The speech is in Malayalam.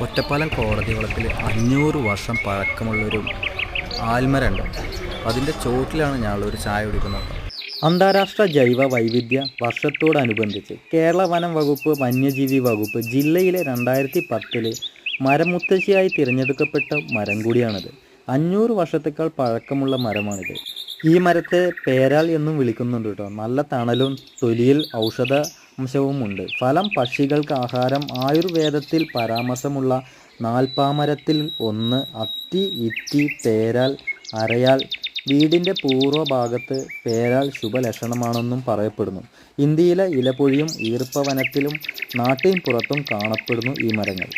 ഒറ്റപ്പാലം കോടതി വളപ്പിൽ അഞ്ഞൂറ് വർഷം പഴക്കമുള്ളൊരു ആൽമരമുണ്ട് അതിന്റെ ചോട്ടിലാണ് ഞങ്ങളൊരു ചായ കുടിക്കുന്നത്. അന്താരാഷ്ട്ര ജൈവ വൈവിധ്യ വർഷത്തോടനുബന്ധിച്ച് കേരള വനം വകുപ്പ് വന്യജീവി വകുപ്പ് ജില്ലയിലെ രണ്ടായിരത്തി പത്തിൽ മരമുത്തശ്ശിയായി തിരഞ്ഞെടുക്കപ്പെട്ട മരം കൂടിയാണിത്. അഞ്ഞൂറ് വർഷത്തേക്കാൾ പഴക്കമുള്ള മരമാണിത്. ഈ മരത്തെ പേരാൽ എന്നും വിളിക്കുന്നുണ്ട് കേട്ടോ. നല്ല തണലും തൊലിയിൽ ഔഷധ അംശവുമുണ്ട് ഫലം പക്ഷികൾക്ക് ആഹാരം. ആയുർവേദത്തിൽ പരാമർശമുള്ള നാൽപ്പാമരത്തിൽ ഒന്ന് അത്തി ഇത്തി പേരാൽ അരയാൽ. വീടിന്റെ പൂർവഭാഗത്ത് പേരാൽ ശുഭലക്ഷണമാണെന്നും പറയപ്പെടുന്നു. ഇന്ത്യയിലെ ഇലപൊഴിയും ഈർപ്പവനത്തിലും നാട്ടിൻ പുറത്തും കാണപ്പെടുന്നു ഈ മരങ്ങൾ.